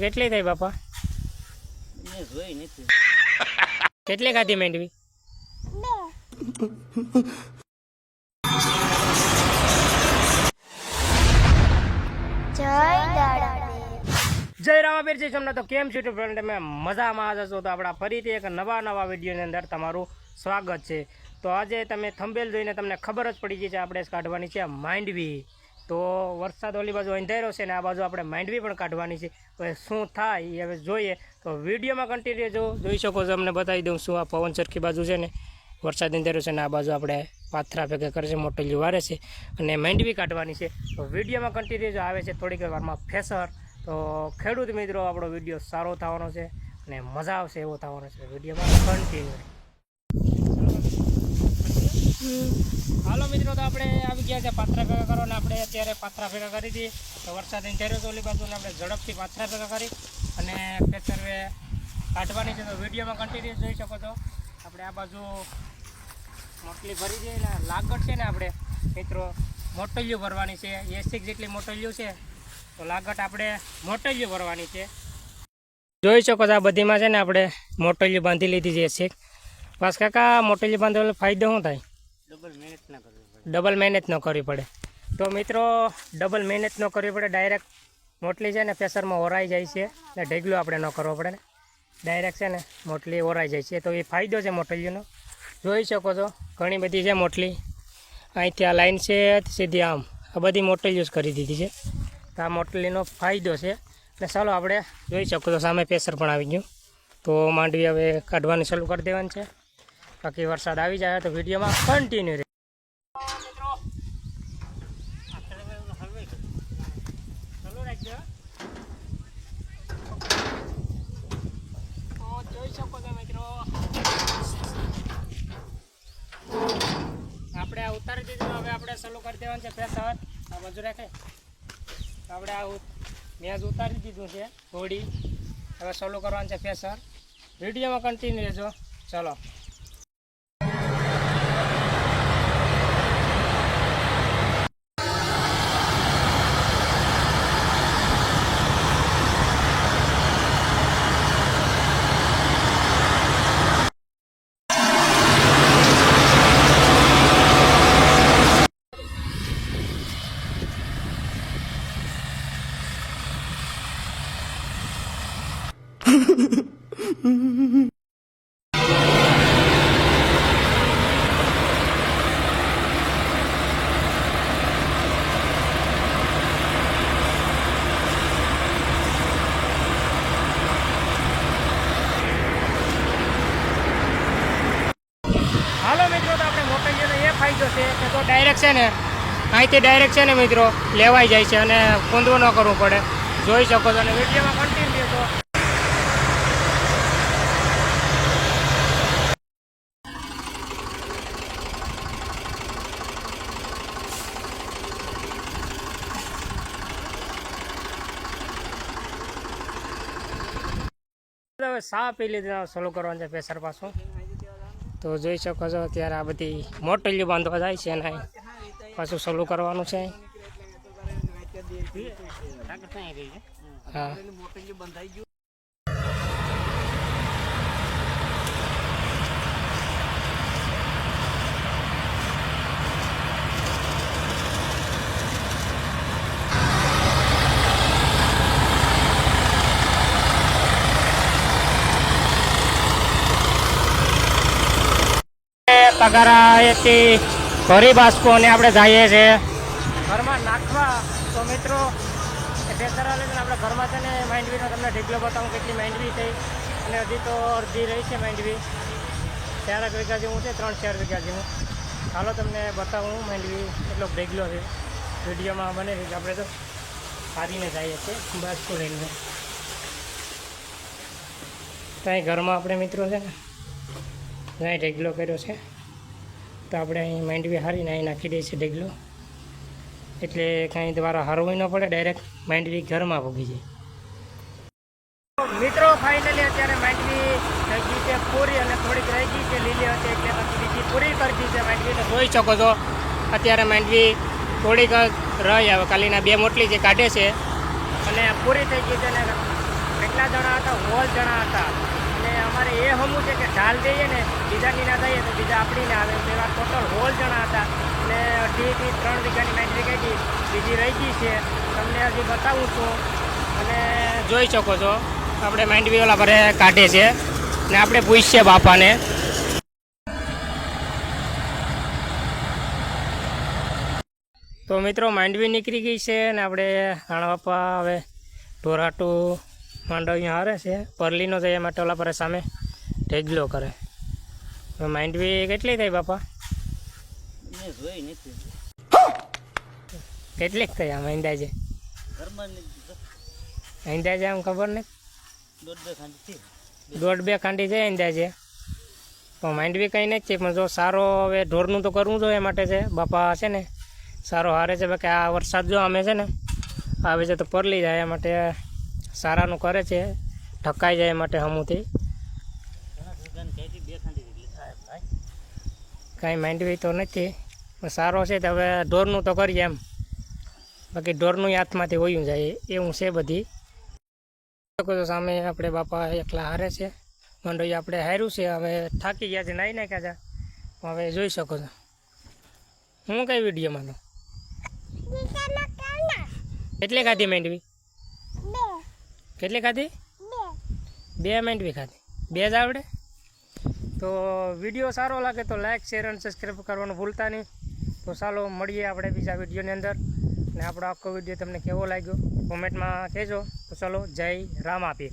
કેટલી થઈ બાપા? કેટલી ખાધી માંડવી જય રામાબીર જય સોમનાથ. કેમ છો ફ્રેન્ડ તમે મજામાં જશો તો આપણા ફરીથી એક નવા નવા વિડીયોની અંદર તમારું સ્વાગત છે. તો આજે તમે થંભેલ જોઈને તમને ખબર જ પડી ગઈ છે, આપણે કાઢવાની છે માંડવી તો વરસાદ ઓલી બાજુ અંધારો છે ને આ બાજુ આપણે માંડવી પણ કાઢવાની છે. હવે શું થાય એ હવે જોઈએ. તો વિડીયોમાં કન્ટિન્યુ જો જોઈ શકો છો અમને બતાવી દઉં શું આ પવન ચરખી બાજુ છે ને. વરસાદ અંધારો છે ને આ બાજુ આપણે પાથરા ભેગા કરે છે મોટેલી વારે છે અને માંડવી કાઢવાની છે. તો વિડીયોમાં કન્ટિન્યુ જો આવે છે થોડીક વારમાં ફેસર. તો ખેડૂત મિત્રો, આપણો વીડિયો સારો થવાનો છે અને મજા આવશે એવો થવાનો છે વિડીયોમાં કન્ટિન્યુ હાલો મિત્રો, તો આપણે આવી ગયા છે પાથરા ભેગા કરો ને આપણે અત્યારે પાથરા ભેગા કરી હતી. તો વરસાદ ઇન્ટરવ્યુ તો ઓલી બાજુ આપણે ઝડપથી પાથરા ભેગા કરી અને ખેતરવે કાઢવાની છે. તો વિડીયોમાં કન્ટિન્યુ જોઈ શકો છો. આપણે આ બાજુ મોટલી ભરી દઈએ ને લાગડ છે ને આપણે, મિત્રો મોટલીઓ ભરવાની છે. એસી જેટલી મોટલીઓ છે, તો લાગટ આપણે મોટલીઓ ભરવાની છે. જોઈ શકો છો આ બધીમાં છે ને આપણે મોટલીઓ બાંધી લીધી છે એસી બસ કાકા મોટલીઓ બાંધવાનો ફાયદો શું થાય? ડબલ મહેનત ન કરવી પડે. તો મિત્રો, ડબલ મહેનત ન કરવી પડે, ડાયરેક્ટ મોટલી છે ને પ્રેશરમાં ઓરાઈ જાય છે. ને ઢેગલો આપણે ન કરવો પડે ને. ડાયરેક્ટ છે ને મોટલી ઓરાઈ જાય છે. તો એ ફાયદો છે મોટલીઓનો જોઈ શકો છો, ઘણી બધી છે મોટલી. અહીંથી આ લાઈન છે, સીધી આમ. આ બધી મોટલીઓ જ કરી દીધી છે. તો આ મોટલીનો ફાયદો છે. ને ચાલો આપણે જોઈ શકો છો, સામે પ્રેશર પણ આવી ગયું. તો માંડવી હવે કાઢવાની ચાલુ કરી દેવાની છે. બાકી વરસાદ આવી જાય તો વિડીયોમાં કન્ટિન્યુ રહે. આપણે આ ઉતારી દીધું, હવે આપણે ચાલુ કરી દેવાનું છે પ્રેશર આ બાજુ રાખે. આપણે આ મેં જ ઉતારી દીધું છે હોડી. હવે ચાલુ કરવાનું છે પ્રેશર વિડીયોમાં કન્ટિન્યુ રહેજો. ચલો હાલો મિત્રો તો આપણે મોકલીએનો એ ફાયદો છે અહીંથી ડાયરેક્ટ મિત્રો, લેવાઈ જાય છે અને કૂંદવું ન કરવું પડે. જોઈ શકો છો અને વિડીયોમાં કન્ટિન્યુ તો. હવે સા પી કરવાનું છે પ્રેશર પાછું. તો જોઈ શકો છો અત્યારે આ બધી મોટલીઓ બાંધવા જાય છે અને પાછું સલું કરવાનું છે હા. તગારા એથી ભરી બાસ્કો અને આપણે જઈએ છીએ. ઘરમાં નાખવા તો મિત્રો, એ બેસરા લઈને આપણે ઘરમાં છે ને માંડવીનો તમને ઢીકલો બતાવું કેટલી માંડવી થઈ અને હજી તો અડધી રહી છે માંડવી. ચારક વીઘા જેવું છે, ત્રણ ચાર વીઘા જેવું. ચાલો તમને બતાવું માંડવી એટલો ઢીકલો છે. વિડીયોમાં બને છે આપણે તો સારીને જઈએ છીએ, બાસ્કો લઈને. ત્યાં ઘરમાં આપણે મિત્રો છે ને ત્યાં ઢેગલો કર્યો છે. તો આપણે અહીં માંડવી હારીને અહીં નાખી દઈએ છીએ ઢગલો. એટલે કાંઈ દ્વારા હારવું ન પડે ડાયરેક્ટ માંડવી ઘરમાં ભોગી જાય. મિત્રો ફાઇનલી અત્યારે માંડવી થઈ છે પૂરી અને થોડીક રહી ગઈ છે લીલી હતી એટલે પછી બીજી પૂરી કરી દીધી છે માંડવીને જોઈ શકો છો, અત્યારે માંડવી થોડીક રહી આવે કાલીના બે મોટલી જે કાઢે છે. અને પૂરી થઈ ગઈ છે ને કેટલા જણા હતા? હોલ જણા હતા. અને અમારે એ હમું છે કે ઢાલ દઈએ ને બીજાની ના દઈએ તો બીજા આપણી ના આવે. એવા ટોટલ હોલ જણા હતા. અને અઢીથી ત્રણ વીઘાની મેટ્રિક હતી બીજી રહી ગઈ છે. તમને હજી બતાવું છું. અને જોઈ શકો છો, આપણે માંડવી ઓલા ભરે કાઢે છે. ને આપણે પૂછીએ બાપાને. તો મિત્રો માંડવી નીકળી ગઈ છે ને આપણે રાણા બાપા હવે ઢોરાટું માંડવી હારે છે. પરલીનો જઈએ માટે ઓલા પર સામે ઢેગલો કરે. માઇન્ડ બી કેટલી થઈ બાપા? કેટલીક થઈ આમ અંદાજે? અંદાજે આમ ખબર નહીં દોઢ બે ખાંડ બે છે અંદાજે. પણ માંડવી કંઈ નથી પણ જો સારો હવે ઢોરનું તો કરવું જોઈએ એ માટે છે. બાપા છે ને સારો હારે છે બાકી આ વરસાદ જો અમે છે ને આવે છે તો પરલી જાય એ માટે સારાનું કરે છે ઠકાઈ જાય એ માટે હમુથી. કાંઈ માંડવી તો નથી સારો છે તો હવે ઢોરનું તો કરીએ એમ. બાકી ઢોરનું હાથમાંથી હોયું જાય એવું છે બધી. સામે આપણે બાપા એકલા હારે છે મંડળી આપણે હાર્યું છે હવે થાકી ગયા છે નાઈ નાખ્યા છે. હવે જોઈ શકો છો. હું કઈ વિડીયોમાં તો કેટલી ખાધી માંડવી? કેટલી ખાધી? બે. માંડવી ખાધી. બે જ આવડે? તો વીડિયો સારો લાગે તો લાઇક શેર અને સબસ્ક્રાઈબ કરવાનું ભૂલતા નહીં. તો ચાલો મળીએ આપણે બીજા વિડીયોની અંદર. ને આપણો આખો વીડિયો તમને કેવો લાગ્યો? કોમેન્ટમાં કહેજો. તો ચાલો જય રામ આપીએ.